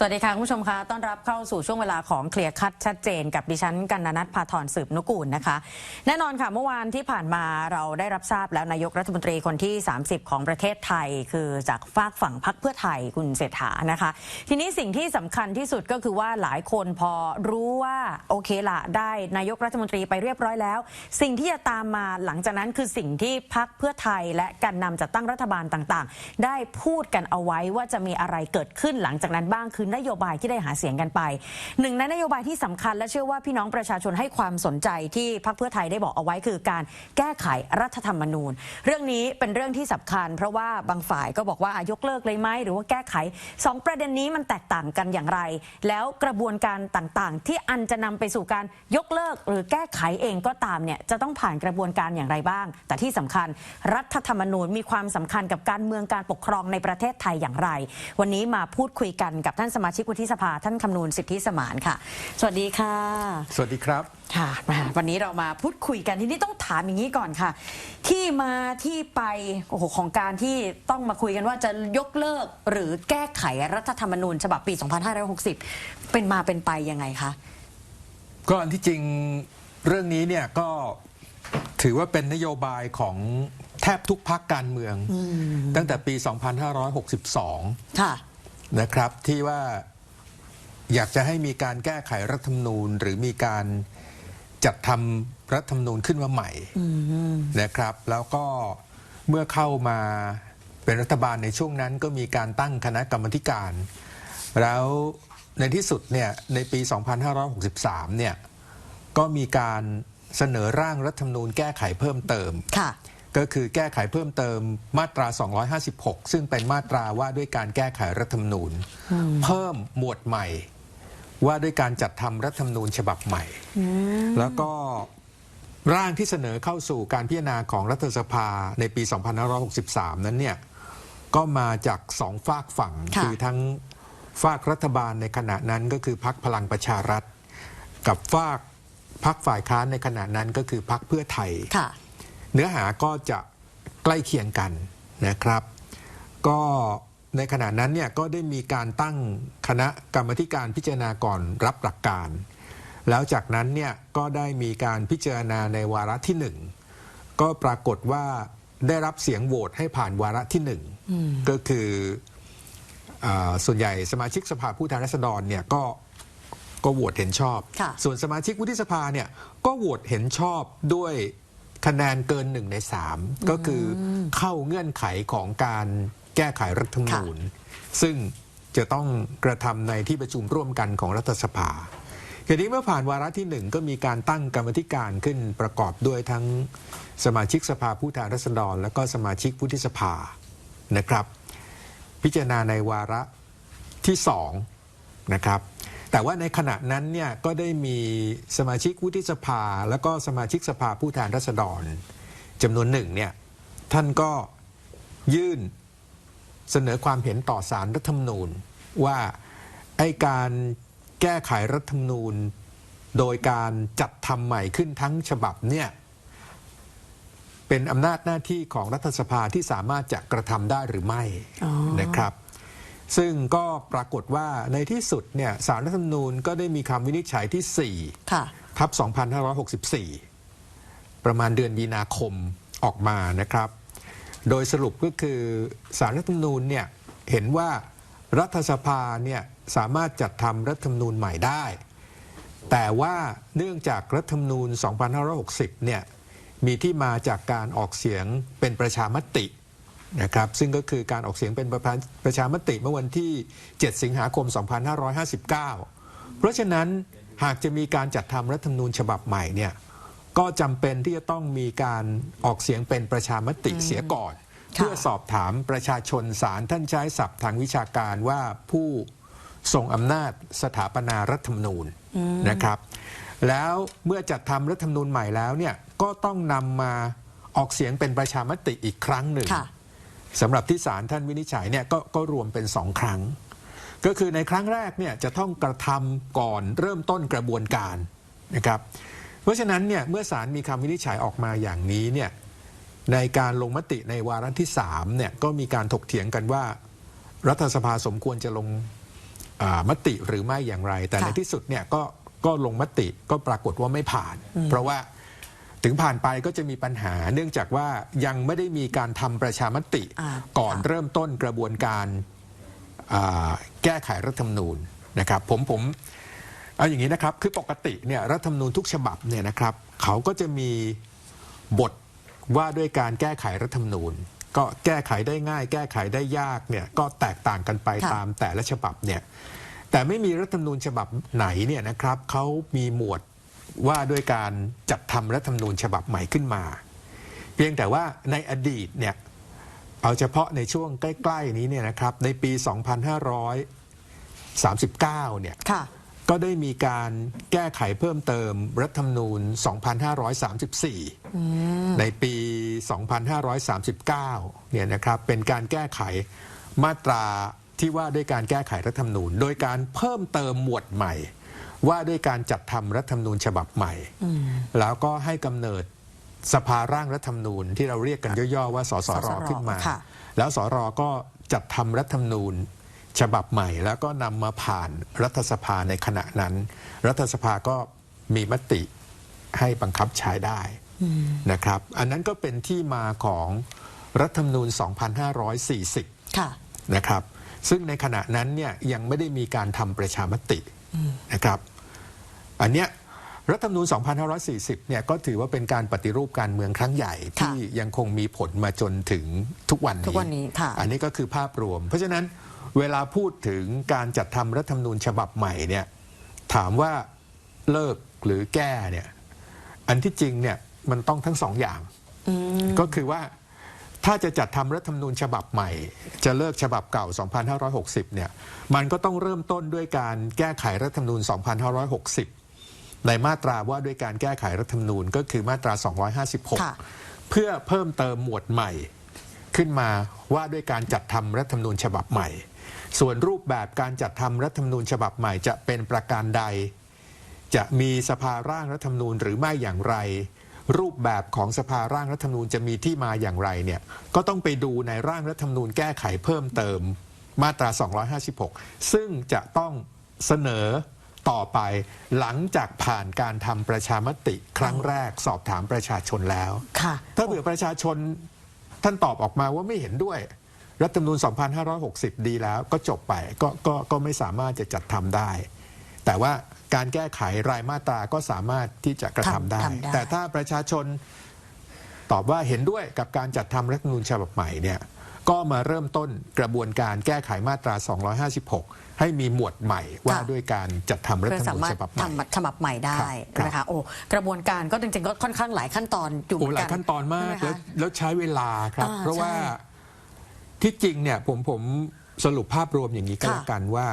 สวัสดีค่ะ คุณผู้ชมคะต้อนรับเข้าสู่ช่วงเวลาของเคลียร์คัดชัดเจนกับดิฉันกันนนัทพาธรสืบนุกูลนะคะ แน่นอนค่ะเมื่อวานที่ผ่านมาเราได้รับทราบแล้วนายกรัฐมนตรีคนที่ 30 ของประเทศไทย คือจากฝากฝั่งพักเพื่อไทยคุณเศรษฐานะคะ ทีนี้สิ่งที่สำคัญที่สุดก็คือว่าหลายคนพอรู้ว่าโอเคละได้นายกรัฐมนตรีไปเรียบร้อยแล้ว สิ่งที่จะตามมาหลังจากนั้นคือสิ่งที่พักเพื่อไทย และการนำจัดตั้งรัฐบาลต่างๆ ได้พูดกันเอาไว้ว่าจะมีอะไรเกิดขึ้นหลังจากนั้นบ้างคือนโยบายที่ได้หาเสียงกันไป หนึ่งในนโยบายที่สำคัญและเชื่อว่าพี่น้องประชาชนให้ความสนใจที่พรรคเพื่อไทยได้บอกเอาไว้คือการแก้ไขรัฐธรรมนูญ เรื่องนี้เป็นเรื่องที่สำคัญ เพราะว่าบางฝ่ายก็บอกว่าอะยกเลิกเลยไหมหรือว่าแก้ไขสองประเด็นนี้มันแตกต่างกันอย่างไร แล้วกระบวนการต่างๆ ที่อันจะนำไปสู่การยกเลิกหรือแก้ไขเองก็ตามเนี่ยจะต้องผ่านกระบวนการอย่างไรบ้าง แต่ที่สำคัญ รัฐธรรมนูญมีความสำคัญกับการเมืองการปกครองในประเทศไทยอย่างไร วันนี้มาพูดคุยกันกับท่านสมาชิกวุฒิสภาท่านคำนูนสิทธิสมานค่ะ สวัสดีค่ะ สวัสดีครับค่ะมาวันนี้เรามาพูดคุยกันทีนี้ต้องถามอย่างนี้ก่อนค่ะ ที่มาที่ไปโอ้โหของการที่ต้องมาคุยกันว่าจะยกเลิกหรือแก้ไขรัฐธรรมนูญฉบับปี 2560 เป็นมาเป็นไปยังไงคะก็อันที่จริงเรื่องนี้เนี่ยก็ถือว่าเป็นนโยบายของแทบทุกพักการเมือง ตั้งแต่ปี 2562 ค่ะ นะครับที่ว่าอยากจะให้มีการแก้ไขรัฐธรรมนูญ หรือมีการจัดทำรัฐธรรมนูญขึ้นมาใหม่นะครับ แล้วก็เมื่อเข้ามาเป็นรัฐบาลในช่วงนั้นก็มีการตั้งคณะกรรมาธิการ แล้วในที่สุดเนี่ยในปี 2563 เนี่ยก็มีการเสนอร่างรัฐธรรมนูญแก้ไขเพิ่มเติมค่ะ ก็คือแก้ไขเพิ่มเติมมาตรา 256 ซึ่งเป็นมาตราว่าด้วยการแก้ไขรัฐธรรมนูญ เพิ่มหมวดใหม่ ว่าด้วยการจัดทำรัฐธรรมนูญฉบับใหม่ แล้วก็ร่างที่เสนอเข้าสู่การพิจารณาของรัฐสภาในปี 2563 นั้นเนี่ยก็มาจากสองฝากฝั่งค่ะอทั้งฝากรัฐบาลในขณะนั้นก็คือพักพลังประชารัฐ กับฝากพักฝ่ายค้านในขณะนั้นก็คือพักเพื่อไทยค่ะ เนื้อหาก็จะใกล้เคียงกันนะครับ ก็ในขณะนั้นเนี่ยก็ได้มีการตั้งคณะกรรมาธิการพิจารณาก่อนรับหลักการ แล้วจากนั้นเนี่ยก็ได้มีการพิจารณาในวาระที่หนึ่งก็ปรากฏว่าได้รับเสียงโหวตให้ผ่านวาระที่หนึ่งก็คืออาส่วนใหญ่สมาชิกสภาผู้แทนราษฎรเนี่ยก็ก็โหวตเห็นชอบค่ะส่วนสมาชิกวุฒิสภาเนี่ยก็โหวตเห็นชอบด้วย คะแนนเกินหนึ่งในสามก็คือเข้าเงื่อนไขของการแก้ไขรัฐธรรมนูญ ซึ่งจะต้องกระทำในที่ประชุมร่วมกันของรัฐสภาทีนี้เมื่อผ่านวาระที่หนึ่งก็มีการตั้งกรรมธิการขึ้นประกอบด้วยทั้งสมาชิกสภาผู้แทนราษฎร และก็สมาชิกวุฒิสภานะครับ พิจารณาในวาระที่สองนะครับ แต่ว่าในขณะนั้นเนี่ยก็ได้มีสมาชิกวุฒิสภา แล้วก็สมาชิกสภาผู้แทนราษฎรจำนวนหนึ่งเนี่ยท่านก็ยื่นเสนอความเห็นต่อสารรัฐธรรมนูญ ว่าไอการแก้ไขรัฐธรรมนูญ โดยการจัดทำใหม่ขึ้นทั้งฉบับเนี่ยเป็นอำนาจหน้าที่ของรัฐสภาที่สามารถจะกระทำได้หรือไม่นะครับ ซึ่งก็ปรากฏว่าในที่สุดเนี่ยสารรัฐธรรมนูญก็ได้มีคำวินิจฉัยที่ค่ะ4ทับ 2564 ประมาณเดือนมีนาคมออกมานะครับ โดยสรุปก็คือสารรัฐธรรมนูญเนี่ยเห็นว่ารัฐสภาเนี่ยสามารถจัดทำรัฐธรรมนูญใหม่ได้ แต่ว่าเนื่องจากรัฐธรรมนูญ 2560 เนี่ยมีที่มาจากการออกเสียงเป็นประชามติ นะครับซึ่งก็คือการออกเสียงเป็นประประชามติเมื่อวันที่ 7 สิงหาคม 2559 เพราะฉะนั้นหากจะมีการจัดทำรัฐธรรมนูญฉบับใหม่เนี่ยก็จำเป็นที่จะต้องมีการออกเสียงเป็นประชามติเสียก่อนค่ะเพื่อสอบถามประชาชนสารท่านใช้ศัพท์ทางวิชาการว่าผู้ทรงอำนาจสถาปนารัฐธรรมนูญนะครับ แล้วเมื่อจัดทำรัฐธรรมนูญใหม่แล้วเนี่ยก็ต้องนำมาออกเสียงเป็นประชามติอีกครั้งหนึ่งค่ะ สำหรับที่ศาลท่านวินิจฉัยเนี่ยก็ก็รวมเป็นสองครั้ง ก็คือในครั้งแรกเนี่ยจะต้องกระทำก่อนเริ่มต้นกระบวนการนะครับ เพราะฉะนั้นเนี่ยเมื่อศาลมีคำวินิจฉัยออกมาอย่างนี้เนี่ยในการลงมติในวาระที่3เนี่ยก็มีการถกเถียงกันว่า รัฐสภาสมควรจะลงมติหรือไม่อย่างไร แต่ในที่สุดเนี่ยก็ก็ลงมติก็ปรากฏว่าไม่ผ่าน เพราะว่า ถึงผ่านไปก็จะมีปัญหาเนื่องจากว่ายังไม่ได้มีการทำประชามติ อ่าก่อนค่ะ เริ่มต้นกระบวนการอ่าแก้ไขรัฐธรรมนูญนะครับผมผมเอาอย่างนี้นะครับ คือปกติเนี่ยรัฐธรรมนูญทุกฉบับเนี่ยนะครับเขาก็จะมีบทว่าด้วยการแก้ไขรัฐธรรมนูญ ก็แก้ไขได้ง่าย แก้ไขได้ยากเนี่ยก็แตกต่างกันไปค่ะ ตามแต่ละฉบับเนี่ยแต่ไม่มีรัฐธรรมนูญฉบับไหนเนี่ยนะครับเขามีหมวด ว่าด้วยการจัดทำรัฐธรรมนูญฉบับใหม่ขึ้นมา เพียงแต่ว่าในอดีตเนี่ยเอาเฉพาะในช่วงใกล้ๆนี้เนี่ยนะครับในปี 2539 เนี่ยค่ะก็ได้มีการแก้ไขเพิ่มเติมรัฐธรรมนูญ 2534 ในปี 2539 เนี่ยนะครับเป็นการแก้ไขมาตราที่ว่าด้วยการแก้ไขรัฐธรรมนูญ โดยการเพิ่มเติมหมวดใหม่ ว่าด้วยการจัดทำรัฐธรรมนูญฉบับใหม่ แล้วก็ให้กำเนิดสภาร่างรัฐธรรมนูญที่เราเรียกกันย่อๆว่าสสรสสรขึ้นมาค่ะแล้วสรก็จัดทำรัฐธรรมนูญฉบับใหม่ แล้วก็นำมาผ่านรัฐสภาในขณะนั้น รัฐสภาก็มีมติให้บังคับใช้ได้นะครับ อันนั้นก็เป็นที่มาของรัฐธรรมนูญ 2540ค่ะนะครับ ซึ่งในขณะนั้นเนี่ยยังไม่ได้มีการทำประชามติ นะครับ อันเนี้ยรัฐธรรมนูญ 2540 เนี่ยก็ถือว่าเป็นการปฏิรูปการเมืองครั้งใหญ่ค่ะที่ยังคงมีผลมาจนถึงทุกวันนี้ ทุกวันนี้ค่ะ อันนี้ก็คือภาพรวม เพราะฉะนั้นเวลาพูดถึงการจัดทำรัฐธรรมนูญฉบับใหม่เนี่ยถามว่าเลิกหรือแก้เนี่ยอันที่จริงเนี่ยมันต้องทั้งสองอย่าง ก็คือว่า ถ้าจะจัดทำรัฐธรรมนูญฉบับใหม่ จะเลิกฉบับเก่า 2560 เนี่ย มันก็ต้องเริ่มต้นด้วยการแก้ไขรัฐธรรมนูญ 2560 ในมาตราว่าด้วยการแก้ไขรัฐธรรมนูญก็คือมาตราค่ะ256 เพื่อเพิ่มเติมหมวดใหม่ ขึ้นมาว่าด้วยการจัดทำรัฐธรรมนูญฉบับใหม่ ส่วนรูปแบบการจัดทำรัฐธรรมนูญฉบับใหม่จะเป็นประการใด จะมีสภาร่างรัฐธรรมนูญหรือไม่อย่างไร รูปแบบของสภาร่างรัฐธรรมนูญจะมีที่มาอย่างไรเนี่ยก็ต้องไปดูในร่างรัฐธรรมนูญแก้ไขเพิ่มเติมมาตรา 256 ซึ่งจะต้องเสนอต่อไปหลังจากผ่านการทำประชามติครั้งแรกสอบถามประชาชนแล้วค่ะถ้าเผื่อประชาชนท่านตอบออกมาว่าไม่เห็นด้วยรัฐธรรมนูญ 2560 ดีแล้วก็จบไปก็ก็ก็ไม่สามารถจะจัดทำได้ แต่ว่าการแก้ไขรายมาตราก็สามารถที่จะกระทำได้ ทำได้ แต่ถ้าประชาชนตอบว่าเห็นด้วยกับการจัดทำรัฐธรรมนูญฉบับใหม่เนี่ยก็มาเริ่มต้นกระบวนการแก้ไขมาตรา 256 ให้มีหมวดใหม่ว่าด้วยการจัดทำรัฐเพื่อธรรสามนูญมารถฉบับใหม่ ทำฉบับใหม่ได้ครับ นะคะโอ้กระบวนการก็จริงๆก็ค่อนข้างหลายขั้นตอนอยู่เหโอ้มือนหลากัยนขั้นตอนมากใช่แล้วไหคะแล้วใช้เวลาครับ อ่าเพราะว่าใช่ที่จริงเนี่ยผมผมสรุปภาพรวมอย่างนี้ก็ค่ะแล้วกันว่า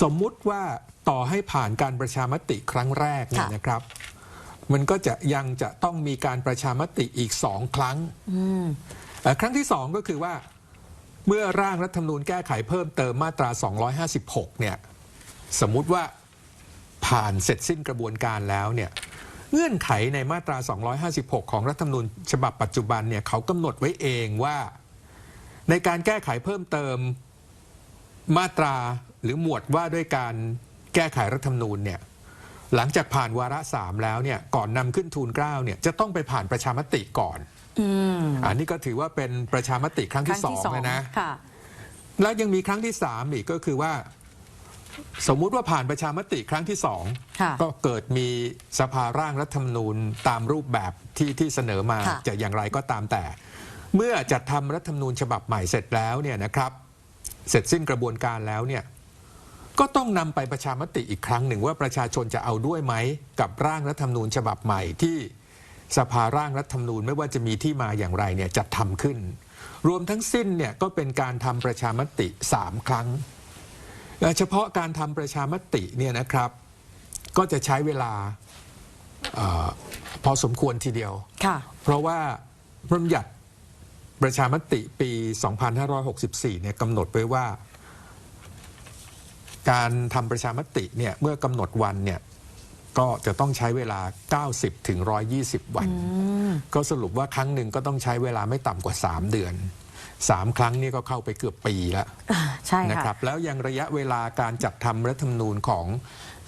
สมมุติว่าต่อให้ผ่านการประชามติครั้งแรกเนี่ยค่ะ นะครับ มันก็จะยังจะต้องมีการประชามติอีกสองครั้งเอ่อครั้งที่สองก็คือว่า เมื่อร่างรัฐธรรมนูญแก้ไขเพิ่มเติมมาตรา 256 เนี่ย สมมุติว่าผ่านเสร็จสิ้นกระบวนการแล้วเนี่ย เงื่อนไขในมาตรา 256 ของรัฐธรรมนูญฉบับปัจจุบันเนี่ยเขากำหนดไว้เองว่า ในการแก้ไขเพิ่มเติมมาตรา หรือหมวดว่าด้วยการแก้ไขรัฐธรรมนูญเนี่ยหลังจากผ่านวาระสามแล้วเนี่ยก่อนนำขึ้นทูลเกล้าเนี่ยจะต้องไปผ่านประชามติก่อนอืมอันนี้ก็ถือว่าเป็นประชามติครั้งคที่รั้งสอที่งสองเลยนะค่ะแล้วยังมีครั้งที่สามอีกก็คือว่า สมมุติว่าผ่านประชามติครั้งที่สองค่ะก็เกิดมีสภาร่างรัฐธรรมนูญตามรูปแบบที่ที่เสนอมาค่ะจะอย่างไรก็ตามแต่ เมื่อจัดทำรัฐธรรมนูญฉบับใหม่เสร็จแล้วเนี่ยนะครับ เสร็จสิ้นกระบวนการแล้วเนี่ย ก็ต้องนำไปประชามติอีกครั้งหนึ่งว่าประชาชนจะเอาด้วยไหม กับร่างรัฐธรรมนูญฉบับใหม่ที่สภาร่างรัฐธรรมนูญไม่ว่าจะมีที่มาอย่างไรเนี่ยจัดทำขึ้น รวมทั้งสิ้นเนี่ยก็เป็นการทำประชามติสามครั้งและเฉพาะการทำประชามติเนี่ยนะครับ ก็จะใช้เวลาเออพอสมควรทีเดียวค่ะเพราะว่าพระบัญญัติประชามติปี 2564เนี่ยกำหนดไว้ว่า การทำประชามติเนี่ยเมื่อกำหนดวันเนี่ยก็จะต้องใช้เวลา 90ถึง120 วัน ก็สรุปว่าครั้งหนึ่งก็ต้องใช้เวลาไม่ต่ำกว่า 3 เดือนสามครั้งนี่ก็เข้าไปเกือบปีแล้วอ่าใช่นะค่ะครับ แล้วยังระยะเวลาการจัดทำรัฐธรรมนูญของ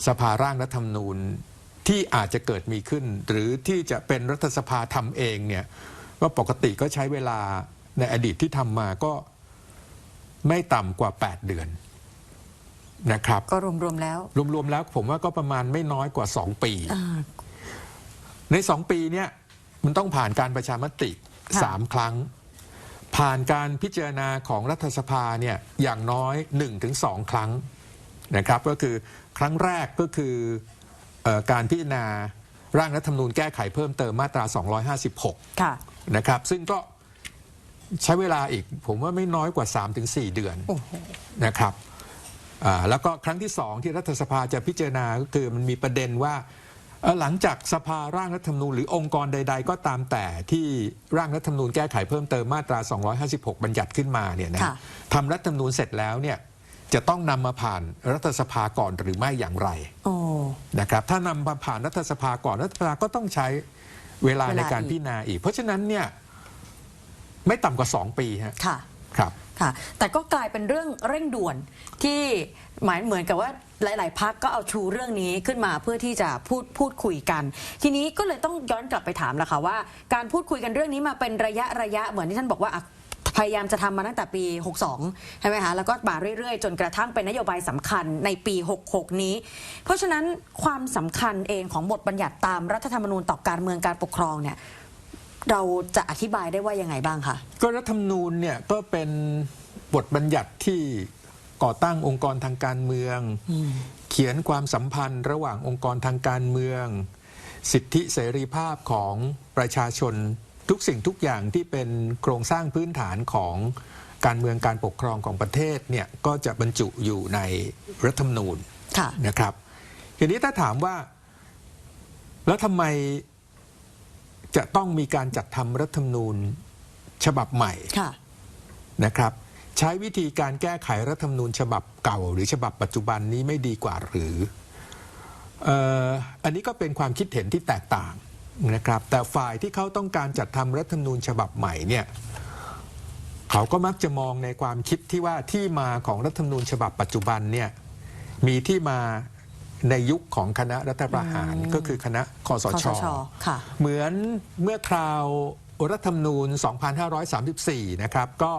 สภาร่างรัฐธรรมนูญที่อาจจะเกิดมีขึ้น หรือที่จะเป็นรัฐสภาทำเองเนี่ยว่าปกติก็ใช้เวลาในอดีตที่ทำมาก็ไม่ต่ำกว่า 8 เดือน นะครับ ก็รวมๆแล้ว รวมๆแล้วผมว่าก็ประมาณไม่น้อยกว่า 2 ปีอ่าใน 2 ปีเนี่ยมันต้องผ่านการประชามติค่ะ3ครั้ง ผ่านการพิจารณาของรัฐสภาเนี่ยอย่างน้อย 1-2 ครั้งนะครับก็คือครั้งแรกก็คือเออการพิจารณาร่างรัฐธรรมนูญแก้ไขเพิ่มเติมมาตรา 256ค่ะนะครับซึ่งก็ใช้เวลาอีกผมว่าไม่น้อยกว่า 3-4 เดือนโอ้โหนะครับอ่า แล้วก็ครั้งที่สองที่รัฐสภาจะพิจารณาก็คือมันมีประเด็นว่าเอ่อหลังจากสภาร่างรัฐธรรมนูญหรือองค์กรใด ๆ ก็ตามแต่ที่ร่างรัฐธรรมนูญแก้ไขเพิ่มเติมมาตรา 256 บัญญัติขึ้นมาเนี่ยนะค่ะทำรัฐธรรมนูญเสร็จแล้วเนี่ยจะต้องนำมาผ่านรัฐสภาก่อนหรือไม่อย่างไรโอ้นะครับถ้านำมาผ่านรัฐสภาก่อนรัฐสภาก็ต้องใช้เวลาเวลาในการอีกพิจารณาอีก เพราะฉะนั้นเนี่ยไม่ต่ำกว่า 2 ปีฮะ ครับ ค่ะ แต่ก็กลายเป็นเรื่องเร่งด่วนที่หมายเหมือนกับว่าหลาย ๆ พักก็เอาชูเรื่องนี้ขึ้นมาเพื่อที่จะพูดพูดคุยกัน ทีนี้ก็เลยต้องย้อนกลับไปถามละค่ะว่า การพูดคุยกันเรื่องนี้มาเป็นระยะระยะเหมือนที่ท่านบอกว่าอะพยายามจะทำมาตั้งแต่ปี 62 ใช่ไหมคะ แล้วก็มาเรื่อย ๆ จนกระทั่งเป็นนโยบายสำคัญในปี 66 นี้ เพราะฉะนั้นความสำคัญเองของบทบัญญัติตามรัฐธรรมนูญต่อการเมืองการปกครองเนี่ย เราจะอธิบายได้ว่ายังไงบ้างคะก็รัฐธรรมนูญเนี่ยก็เป็นบทบัญญัติที่ก่อตั้งองค์กรทางการเมือง เขียนความสัมพันธ์ระหว่างองค์กรทางการเมือง สิทธิเสรีภาพของประชาชนทุกสิ่งทุกอย่างที่เป็นโครงสร้างพื้นฐานของการเมืองการปกครองของประเทศเนี่ยก็จะบรรจุอยู่ในรัฐธรรมนูญค่ะนะครับทีนี้ถ้าถามว่า แล้วทำไม จะต้องมีการจัดทำรัฐธรรมนูญฉบับใหม่ค่ะนะครับ ใช้วิธีการแก้ไขรัฐธรรมนูญฉบับเก่า หรือฉบับปัจจุบันนี้ไม่ดีกว่าหรือเอ่ออันนี้ก็เป็นความคิดเห็นที่แตกต่างนะครับ แต่ฝ่ายที่เขาต้องการจัดทำรัฐธรรมนูญฉบับใหม่เนี่ยเขาก็มักจะมองในความคิดที่ว่าที่มาของรัฐธรรมนูญฉบับปัจจุบันเนี่ยมีที่มา ในยุคของคณะรัฐประหารก็คือคณะคอสคชสชค่ะเหมือนเมื่อคราวรัฐธรรมนูญ 2534 นะครับ ก็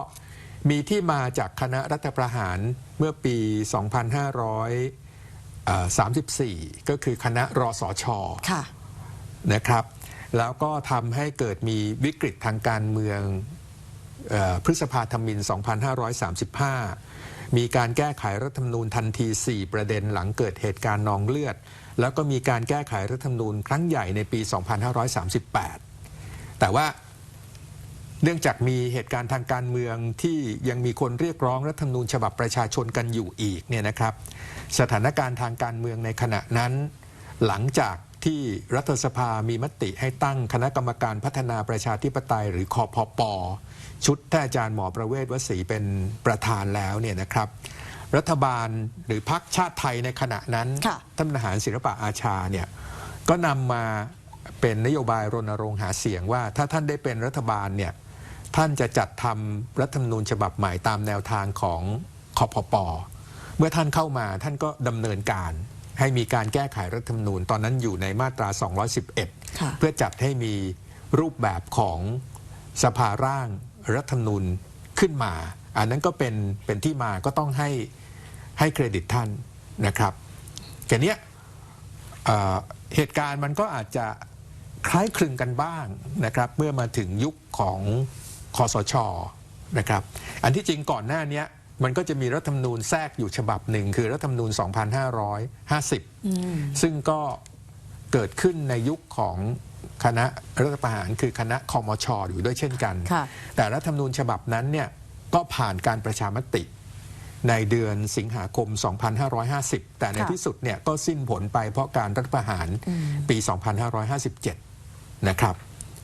มีที่มาจากคณะรัฐประหารเมื่อปี 2534 ก็คือคณะรสชค่ะนะครับ แล้วก็ทำให้เกิดมีวิกฤตทางการเมืองเออพฤษภาธมิน 2535 มีการแก้ไขรัฐธรรมนูญทันที 4 ประเด็นหลังเกิดเหตุการณ์นองเลือด แล้วก็มีการแก้ไขรัฐธรรมนูญครั้งใหญ่ในปี 2538 แต่ว่าเนื่องจากมีเหตุการณ์ทางการเมืองที่ยังมีคนเรียกร้องรัฐธรรมนูญฉบับประชาชนกันอยู่อีกเนี่ยนะครับ สถานการณ์ทางการเมืองในขณะนั้น หลังจากที่รัฐสภามีมติให้ตั้งคณะกรรมการพัฒนาประชาธิปไตยหรือคอพป ชุดท่านอาจารย์หมอประเวศวสีเป็นประธานแล้วเนี่ยนะครับ รัฐบาลหรือพรรคชาติไทยในขณะนั้นค่ะท่านทหารศิลปะอาชาเนี่ยก็นำมาเป็นนโยบายรณรงค์หาเสียงว่า ถ้าท่านได้เป็นรัฐบาลเนี่ยท่านจะจัดทำรัฐธรรมนูญฉบับใหม่ตามแนวทางของคอพปเมื่อท่านเข้ามาท่านก็ดำเนินการให้มีการแก้ไขรัฐธรรมนูญ ตอนนั้นอยู่ในมาตรา 211ค่ะเพื่อจัดให้มีรูปแบบของสภาร่าง รัฐธรรมนูญขึ้นมา อันนั้นก็เป็นเป็นที่มาก็ต้องให้ให้เครดิตท่านนะครับแค่เนี้ยเอ่อเหตุการณ์มันก็อาจจะคล้ายคลึงกันบ้างนะครับ เมื่อมาถึงยุคของคอสชนะครับ อันที่จริงก่อนหน้าเนี้ยมันก็จะมีรัฐธรรมนูญแทรกอยู่ฉบับหนึ่งคือรัฐธรรมนูญ 2550 ซึ่งก็เกิดขึ้นในยุคของ คณะรัฐประหารคือคณะคอมชอยู่ด้วยเช่นกันค่ะแต่รัฐธรรมนูญฉบับนั้นเนี่ยก็ผ่านการประชามติในเดือนสิงหาคม 2550 แต่ในค่ะที่สุดเนี่ยก็สิ้นผลไปเพราะการรัฐประหารปี 2557 นะครับ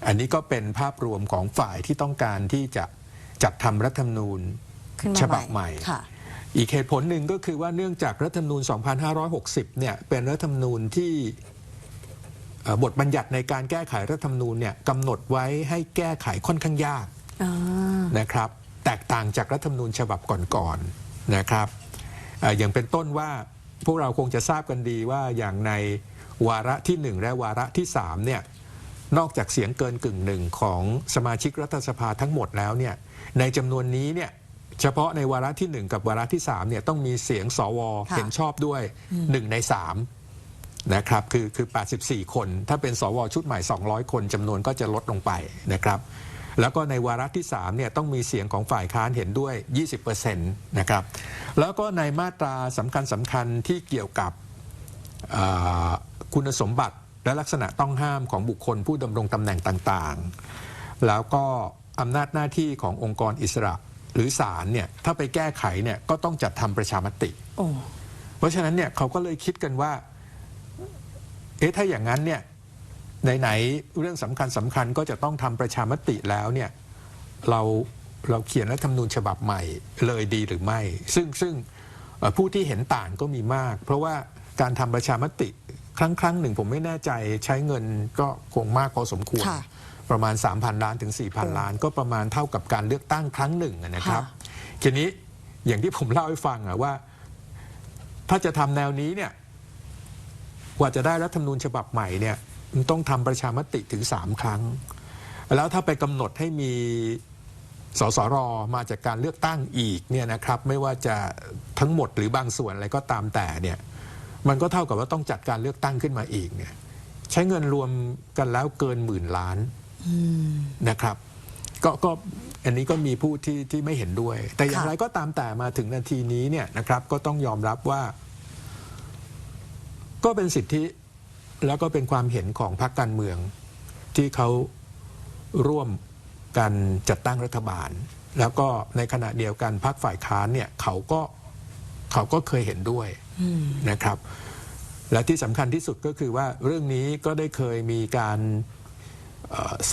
อันนี้ก็เป็นภาพรวมของฝ่ายที่ต้องการที่จะจัดทำรัฐธรรมนูญขึ้นมาฉบับใหม่ค่ะอีกเหตุผลหนึ่งก็คือว่าเนื่องจากรัฐธรรมนูญ 2560 เนี่ยเป็นรัฐธรรมนูญที่เอ่อ บทบัญญัติในการแก้ไขรัฐธรรมนูญเนี่ยกำหนดไว้ให้แก้ไขค่อนข้างยากอ่านะครับแต่ตกต่างจากรัฐธรรมนูญฉบับก่อนๆนะครับเอ่ออย่างเป็นต้นว่าพวกเราคงจะทราบกันดีว่าอย่างในวาระที่หนึ่งและวาระที่สามเนี่ยนอกจากเสียงเกินกึ่งหนึ่งของสมาชิกรัฐสภาทั้งหมดแล้วเนี่ยในจำนวนนี้เนี่ยเฉพาะในวาระที่หนึ่งกับวาระที่สามเนี่ยต้องมีเสียงสวค่ะเห็นชอบด้วยหนึ่งในสาม นะครับคือคือ 84 คน ถ้าเป็นสวชุดใหม่ 200 คนจำนวนก็จะลดลงไปนะครับ แล้วก็ในวาระที่3เนี่ยต้องมีเสียงของฝ่ายค้านเห็นด้วย 20%นะครับ แล้วก็ในมาตราสำคัญสำคัญที่เกี่ยวกับเอ่อคุณสมบัติและลักษณะต้องห้ามของบุคคลผู้ดำรงตำแหน่งต่างๆ แล้วก็อำนาจหน้าที่ขององค์กรอิสระหรือศาลเนี่ยถ้าไปแก้ไขเนี่ยก็ต้องจัดทำประชามติโอ้เพราะฉะนั้นเนี่ยเขาก็เลยคิดกันว่า เอ๊ะถ้าอย่างนั้นเนี่ยไหนๆเรื่องสำคัญสำคัญก็จะต้องทำประชามติแล้วเนี่ยเราเราเขียนรัฐธรรมนูญฉบับใหม่เลยดีหรือไม่ ซึ่งซึ่งเอ่อผู้ที่เห็นต่างก็มีมาก เพราะว่าการทำประชามติครั้งครั้งหนึ่งผมไม่แน่ใจใช้เงินก็คงมากพอสมควรค่ะประมาณ 3,000 ล้านถึง 4,000 ล้าน ก็ประมาณเท่ากับการเลือกตั้งครั้งหนึ่งอะนะครับค่ะทีนี้อย่างที่ผมเล่าให้ฟังอะว่า ถ้าจะทำแนวนี้เนี่ย กว่าจะได้รัฐธรรมนูญฉบับใหม่เนี่ยมันต้องทำประชามติถึงสามครั้ง แล้วถ้าไปกำหนดให้มีสสรมาจากการเลือกตั้งอีกเนี่ยนะครับไม่ว่าจะทั้งหมดหรือบางส่วนอะไรก็ตามแต่เนี่ยมันก็เท่ากับว่าต้องจัดการเลือกตั้งขึ้นมาอีกเนี่ยใช้เงินรวมกันแล้วเกินหมื่นล้านนะครับก็ก็อันนี้ก็มีผู้ที่ที่ไม่เห็นด้วย แต่อย่างไรก็ตามแต่มาถึงนาทีนี้เนี่ยนะครับก็ต้องยอมรับว่า ก็เป็นสิทธิแล้วก็เป็นความเห็นของพรรคการเมือง ที่เขาร่วมกันจัดตั้งรัฐบาล แล้วก็ในขณะเดียวกันพรรคฝ่ายค้านเนี่ยเขาก็เขาก็เคยเห็นด้วยนะครับ และที่สำคัญที่สุดก็คือว่าเรื่องนี้ก็ได้เคยมีการเอ่อ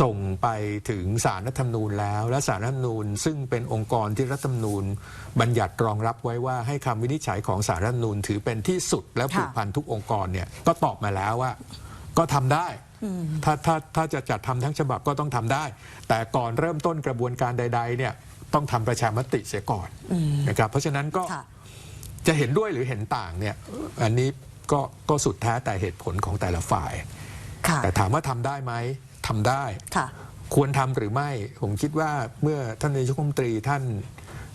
ส่งไปถึงสารรัฐธรรมนูญแล้ว และสารรัฐธรรมนูญ ซึ่งเป็นองค์กรที่รัฐธรรมนูญ บัญญัติรองรับไว้ว่าให้คำวินิจฉัยของสารรัฐธรรมนูญ ถือเป็นที่สุดและผูกพันทุกองค์กรเนี่ยก็ตอบมาแล้วว่า ก็ทำได้ถ้าถ้าถ้าจะจัดทำทั้งฉบับก็ต้องทำได้ แต่ก่อนเริ่มต้นกระบวนการใด ๆ เนี่ยต้องทำประชามติเสียก่อนนะครับเพราะฉะนั้นก็ค่ะจะเห็นด้วยหรือเห็นต่างเนี่ยอันนี้ก็ก็สุดแท้แต่เหตุผลของแต่ละฝ่ายค่ะแต่ถามว่าทำได้ไหม ทำได้ค่ะควรทำหรือไม่ ผมคิดว่าเมื่อท่านนายกรัฐมนตรีท่าน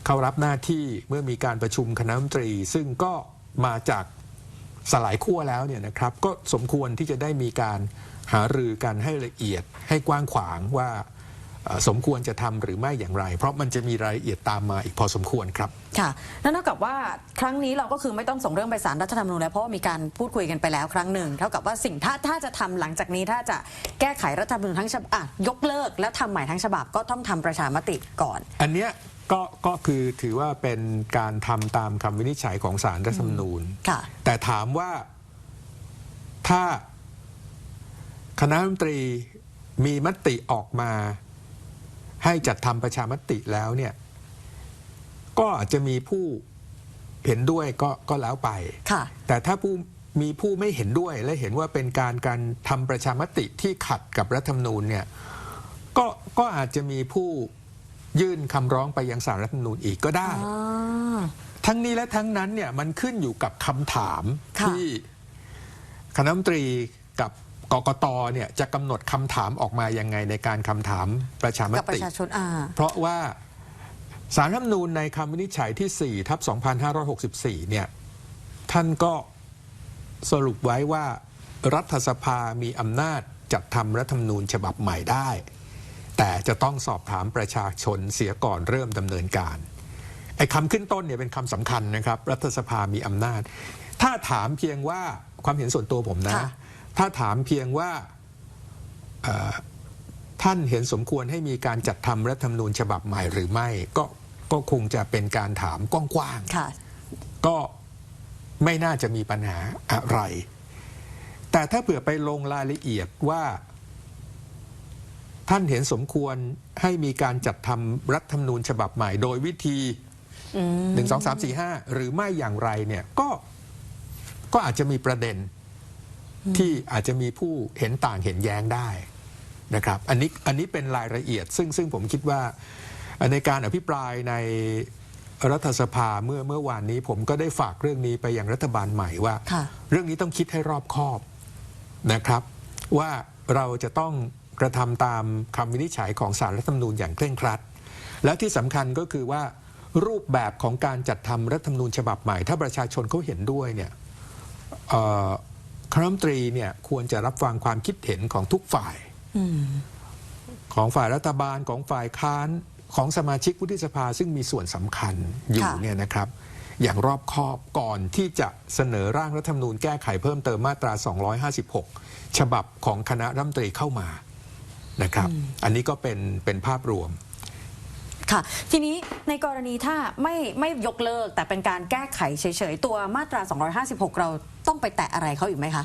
เข้ารับหน้าที่เมื่อมีการประชุมคณะรัฐมนตรี ซึ่งก็มาจากสลายขั้วแล้วเนี่ยนะครับก็สมควรที่จะได้มีการหารือกันให้ละเอียดให้กว้างขวางว่าเอ่อ สมควรจะทำหรือไม่อย่างไร เพราะมันจะมีรายละเอียดตามมาอีกพอสมควรครับ ค่ะ นั่นเท่ากับว่าครั้งนี้เราก็คือไม่ต้องส่งเรื่องไปศาลรัฐธรรมนูญแล้วเพราะว่ามีการพูดคุยกันไปแล้วครั้งหนึ่งเท่ากับว่าสิ่งถ้าถ้าจะทำหลังจากนี้ถ้าจะแก้ไขรัฐธรรมนูญทั้งฉบับอะยกเลิก แล้วทำใหม่ทั้งฉบับก็ต้องทำประชามติก่อน อันเนี้ยก็ก็คือถือว่าเป็นการทำตามคำวินิจฉัยของสารรัฐธรรมนูญค่ะ แต่ถามว่าถ้าคณะรัฐมนตรีมีมติออกมา ให้จัดทำประชามติแล้วเนี่ยก็อาจจะมีผู้เห็นด้วยก็ก็แล้วไปค่ะแต่ถ้าผู้มีผู้ไม่เห็นด้วยและเห็นว่าเป็นการการทำประชามติที่ขัดกับรัฐธรรมนูญเนี่ยก็ก็อาจจะมีผู้ยื่นคำร้องไปยังสารรัฐธรรมนูญอีกก็ได้อ๋อทั้งนี้และทั้งนั้นเนี่ยมันขึ้นอยู่กับคำถามค่ะที่คณะรัฐมนตรีกับ กกตเนี่ยจะกำหนดคำถามออกมายังไงในการคำถามประชามกับปติ ระชาชนอ่า เพราะว่าสารรัฐธรรมนูญในคำวินิจฉัยที่ 4 ทับ 2564 เนี่ย ท่านก็สรุปไว้ว่ารัฐสภามีอำนาจจัดทำรัฐธรรมนูญฉบับใหม่ได้ แต่จะต้องสอบถามประชาชนเสียก่อนเริ่มดำเนินการ ไอ้คำขึ้นต้นเนี่ยเป็นคำสำคัญนะครับ รัฐสภามีอำนาจ ถ้าถามเพียงว่าความเห็นส่วนตัวผมนะ ค่ะ ถ้าถามเพียงว่าเอ่อท่านเห็นสมควรให้มีการจัดทำรัฐธรรมนูญฉบับใหม่หรือไม่ ก็ก็คงจะเป็นการถามกว้างๆค่ะก็ไม่น่าจะมีปัญหาอะไร แต่ถ้าเผื่อไปลงรายละเอียดว่า ท่านเห็นสมควรให้มีการจัดทำรัฐธรรมนูญฉบับใหม่ โดยวิธีหนึ่งสองสามสี่ห้าหรือไม่อย่างไรเนี่ยก็ก็อาจจะมีประเด็น ที่อาจจะมีผู้เห็นต่างเห็นแย้งได้นะครับอันนี้อันนี้เป็นรายละเอียด ซึ่งซึ่งผมคิดว่าในการอภิปรายในรัฐสภาเมื่อเมื่อวานนี้ ผมก็ได้ฝากเรื่องนี้ไปยังรัฐบาลใหม่ว่าค่ะเรื่องนี้ต้องคิดให้รอบคอบนะครับ ว่าเราจะต้องกระทำตามคำวินิจฉัยของสารรัฐธรรมนูญอย่างเคร่งครัด และที่สำคัญก็คือว่ารูปแบบของการจัดทำรัฐธรรมนูญฉบับใหม่ ถ้าประชาชนเขาเห็นด้วยเนี่ยเอ่อ คณะรัฐมนตรีเนี่ยควรจะรับฟังความคิดเห็นของทุกฝ่ายอืมของฝ่ายรัฐบาลของฝ่ายค้านของสมาชิกวุฒิสภาซึ่งมีส่วนสำคัญอยู่ค่ะเนี่ยนะครับ อย่างรอบคอบก่อนที่จะเสนอร่างรัฐธรรมนูญแก้ไขเพิ่มเติมมาตรา 256 ฉบับของคณะรัฐมนตรีเข้ามานะครับ อันนี้ก็เป็นเป็นภาพรวมค่ะทีนี้ในกรณีถ้าไม่ไม่ยกเลิกแต่เป็นการแก้ไขเฉยๆ ตัวมาตรา 256 เรา ต้องไปแตะอะไรเขาอีกไหมคะ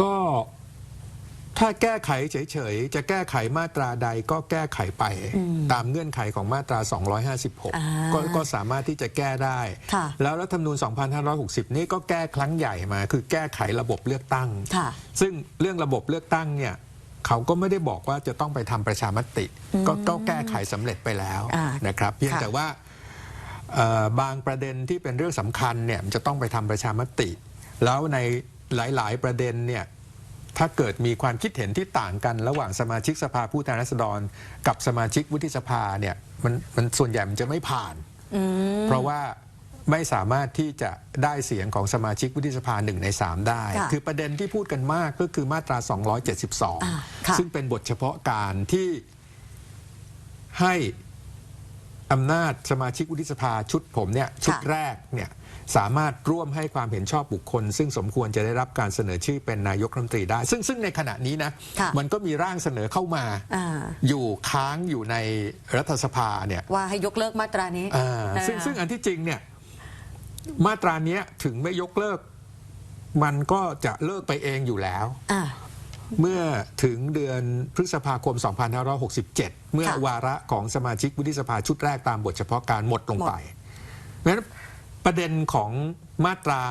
ก็ถ้าแก้ไขเฉยๆ จะแก้ไขมาตราใดก็แก้ไขไปตามเงื่อนไขของมาตราอ่า256 ก็ก็สามารถที่จะแก้ได้ค่ะแล้วรัฐธรรมนูญ 2560 นี่ก็แก้ครั้งใหญ่มา คือแก้ไขระบบเลือกตั้งค่ะซึ่งเรื่องระบบเลือกตั้งเนี่ยเขาก็ไม่ได้บอกว่าจะต้องไปทำประชามติ ก็ก็แก้ไขสำเร็จไปแล้วอ่านะครับ เพียงค่ะแต่ว่าเอ่อ บางประเด็นที่เป็นเรื่องสำคัญเนี่ยมันจะต้องไปทำประชามติ แล้วในหลาย ๆ ประเด็นเนี่ยถ้าเกิดมีความคิดเห็นที่ต่างกันระหว่างสมาชิกสภาผู้แทนราษฎร กับสมาชิกวุฒิสภาเนี่ยมันมันส่วนใหญ่มันจะไม่ผ่านอืมเพราะว่าไม่สามารถที่จะได้เสียงของสมาชิกวุฒิสภาหนึ่งในสามได้ค่ะคือประเด็นที่พูดกันมากก็คือมาตราอ่าค่ะ272 ซึ่งเป็นบทเฉพาะการที่ให้ อำนาจสมาชิกวุฒิสภาชุดผมเนี่ยชุดแรกเนี่ยสามารถร่วมให้ความเห็นชอบบุคคล ซึ่งสมควรจะได้รับการเสนอชื่อเป็นนายกรัฐมนตรีได้ ซึ่งซึ่งในขณะนี้นะค่ะมันก็มีร่างเสนอเข้ามาอ่าอยู่ค้างอยู่ในรัฐสภาเนี่ยว่าให้ยกเลิกมาตรานี้อ่านะคะซึ่งซึ่งอันที่จริงเนี่ยมาตราเนี้ยถึงไม่ยกเลิก มันก็จะเลิกไปเองอยู่แล้วอ่า เมื่อถึงเดือนพฤษภาคม 2567 เมื่อค่ะวาระของสมาชิกวุฒิสภาชุดแรกตามบทเฉพาะการหมดลงไปเพราะฉะนั้นประเด็นของมาตรา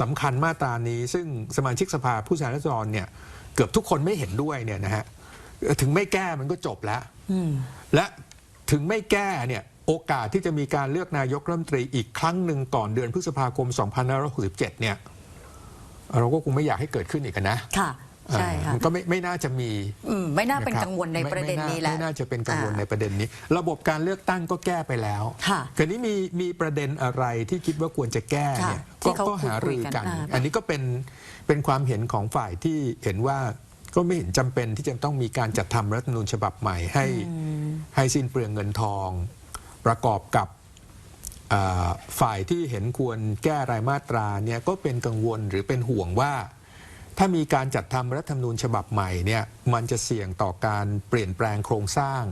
สำคัญมาตรานี้ ซึ่งสมาชิกสภาผู้แทนราษฎรเนี่ยเกือบทุกคนไม่เห็นด้วยเนี่ยนะฮะถึงไม่แก้มันก็จบแล้วอืมและถึงไม่แก้เนี่ยโอกาสที่จะมีการเลือกนายกรัฐมนตรีอีกครั้งหนึ่งก่อนเดือนพฤษภาคม 2567 เนี่ย เราก็คงไม่อยากให้เกิดขึ้นอีกอะนะ ค่ะ ใช่ค่ะอ่ามันก็ไม่ไม่น่าจะมีอืมไม่น่าเป็นะครับกังวลในประเด็นนี้แล้วไม่น่าจะเป็นกังวลอ่าในประเด็นนี้ ระบบการเลือกตั้งก็แก้ไปแล้วค่ะคราวนี้มีมีประเด็นอะไรที่คิดว่าควรจะแก้เนี่ยค่ะที่ก็เขาก็หารือกันคุยกันอ่าอันนี้ก็เป็นเป็นความเห็นของฝ่ายที่เห็นว่าก็ไม่เห็นจำเป็นที่จะต้องมีการจัดทำรัฐธรรมนูญฉบับใหม่ให้ให้สิ้นเปลืองเงินทอง ประกอบกับอ่าฝ่ายที่เห็นควรแก้รายมาตราเนี่ยก็เป็นกังวลหรือเป็นห่วงว่า ถ้ามีการจัดทำรัฐธรรมนูญฉบับใหม่เนี่ยมันจะเสี่ยงต่อการเปลี่ยนแปลงโครงสร้าง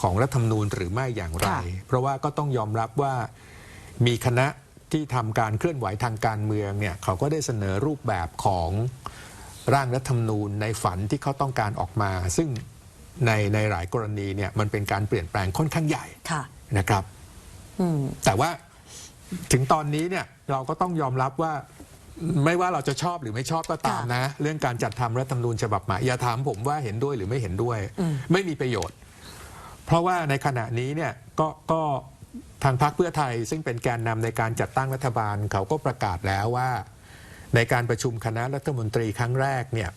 ของรัฐธรรมนูญหรือไม่อย่างไรค่ะเพราะว่าก็ต้องยอมรับว่ามีคณะที่ทำการเคลื่อนไหวทางการเมืองเนี่ยเขาก็ได้เสนอรูปแบบของร่างรัฐธรรมนูญในฝันที่เขาต้องการออกมา ซึ่งในในหลายกรณีเนี่ยมันเป็นการเปลี่ยนแปลงค่อนข้างใหญ่ค่ะนะครับอืมแต่ว่าถึงตอนนี้เนี่ยเราก็ต้องยอมรับว่า ไม่ว่าเราจะชอบหรือไม่ชอบก็ตามนะ เรื่องการจัดทำรัฐธรรมนูญฉบับใหม่อย่าถามผมว่าเห็นด้วยหรือไม่เห็นด้วยอืมไม่มีประโยชน์ เพราะว่าในขณะนี้เนี่ยก็ก็ทางพรรคเพื่อไทย ซึ่งเป็นแกนนำในการจัดตั้งรัฐบาลเขาก็ประกาศแล้วว่า ในการประชุมคณะรัฐมนตรีครั้งแรกเนี่ย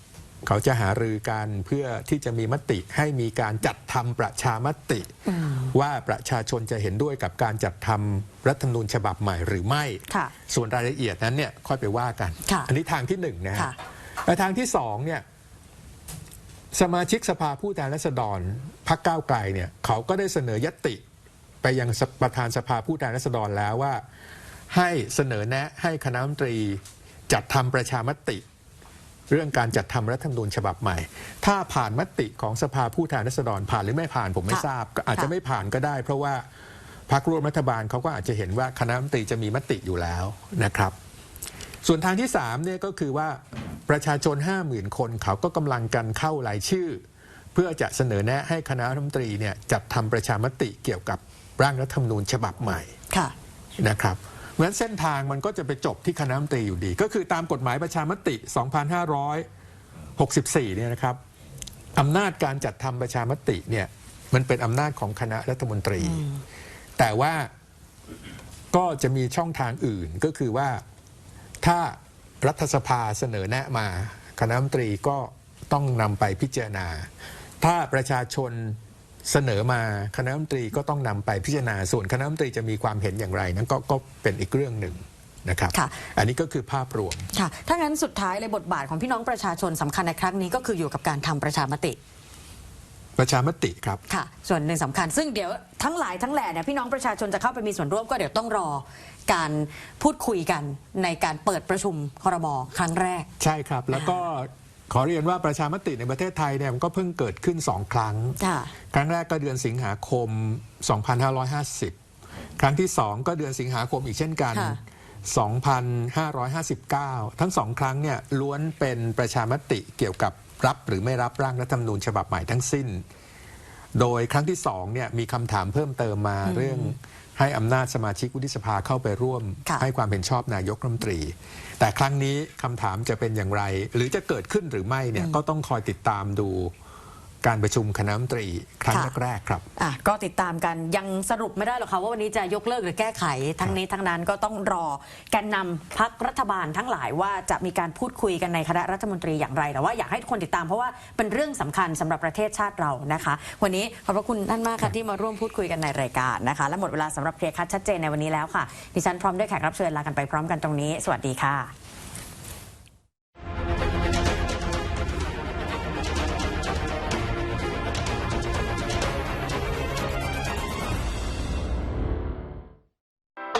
เขาจะหารือกันเพื่อที่จะมีมติให้มีการจัดทำประชามติ ว่าประชาชนจะเห็นด้วยกับการจัดทำรัฐธรรมนูญฉบับใหม่หรือไม่ค่ะส่วนรายละเอียดนั้นเนี่ยค่อยไปว่ากันค่ะอันนี้ทางที่หนึ่งนะฮะค่ะและทางที่สองเนี่ยสมาชิกสภาผู้แทนราษฎรพรรคก้าวไกลเนี่ยเขาก็ได้เสนอยติไปยังประธานสภาผู้แทนราษฎรแล้วว่า ให้เสนอแนะให้คณะรัฐมนตรีจัดทำประชามติ เรื่องการจัดทำรัฐธรรมนูญฉบับใหม่ ถ้าผ่านมติของสภาผู้แทนราษฎรผ่านหรือไม่ผ่านผมไม่ค่ะทราบก็อาจจะค่ะไม่ผ่านก็ได้ เพราะว่าพรรคร่วมรัฐบาลเขาก็อาจจะเห็นว่าคณะรัฐมนตรีจะมีมติอยู่แล้วนะครับ ส่วนทางที่3เนี่ยก็คือว่าประชาชน 50,000 คนเขาก็กำลังกันเข้ารายชื่อ เพื่อจะเสนอแนะให้คณะรัฐมนตรีเนี่ยจัดทำประชามติเกี่ยวกับร่างรัฐธรรมนูญฉบับใหม่ค่ะนะครับ เพราะฉะนั้นเส้นทางมันก็จะไปจบที่คณะรัฐมนตรีอยู่ดี ก็คือตามกฎหมายประชามติ 2564 เนี่ยนะครับอำนาจการจัดทำประชามติเนี่ยมันเป็นอำนาจของคณะรัฐมนตรี แต่ว่าก็จะมีช่องทางอื่นก็คือว่าถ้ารัฐสภาเสนอแนะมา คณะรัฐมนตรีก็ต้องนำไปพิจารณา ถ้าประชาชน เสนอมาคณะรัฐมนตรีก็ต้องนำไปพิจารณาส่วนคณะรัฐมนตรีจะมีความเห็นอย่างไรนั้นก็ก็เป็นอีกเรื่องหนึ่งนะครับค่ะอันนี้ก็คือภาพรวมค่ะถ้างั้นสุดท้ายเลยบทบาทของพี่น้องประชาชนสำคัญในครั้งนี้ก็คืออยู่กับการทำประชามติ ประชามติครับค่ะ ส่วนหนึ่งสำคัญ ซึ่งเดี๋ยวทั้งหลายทั้งแหล่เนี่ยพี่น้องประชาชนจะเข้าไปมีส่วนร่วมก็เดี๋ยวต้องรอการพูดคุยกันในการเปิดประชุมครมครั้งแรก ใช่ครับ แล้วก็ ขอเรียนว่าประชามติในประเทศไทยเนี่ยมันก็เพิ่งเกิดขึ้นสองครั้ง ค่ะ ครั้งแรกก็เดือนสิงหาคม 2550 ครั้งที่2ก็เดือนสิงหาคมอีกเช่นกัน ค่ะ 2559 ทั้งสองครั้งเนี่ยล้วนเป็นประชามติเกี่ยวกับรับหรือไม่รับร่างรัฐธรรมนูญฉบับใหม่ทั้งสิ้น โดยครั้งที่สองเนี่ยมีคำถามเพิ่มเติมมาเรื่อง ให้อำนาจสมาชิกวุฒิสภาเข้าไปร่วม ค่ะให้ความเห็นชอบนายกรัฐมนตรี แต่ครั้งนี้คำถามจะเป็นอย่างไร หรือจะเกิดขึ้นหรือไม่เนี่ยก็ต้องคอยติดตามดู การประชุมคณะรัฐมนตรีครั้งค่ะ แรกๆครับ อะก็ติดตามกันยังสรุปไม่ได้หรอกค่ะว่าวันนี้จะยกเลิกหรือแก้ไข ทั้งนี้ทั้งนั้นก็ต้องรอแกนนำพักรัฐบาลทั้งหลายว่าจะมีการพูดคุยกันในคณะรัฐมนตรีอย่างไรแต่ว่าอยากให้ทุกคนติดตามเพราะว่าเป็นเรื่องสำคัญสำหรับประเทศชาติเรานะคะ วันนี้ขอบพระคุณท่านมากค่ะที่มาร่วมพูดคุยกันในรายการนะคะ และหมดเวลาสำหรับเคลียร์คัดชัดเจนในวันนี้แล้วค่ะดิฉันพร้อมด้วยแขกรับเชิญลากันไปพร้อมกันตรงนี้ สวัสดีค่ะ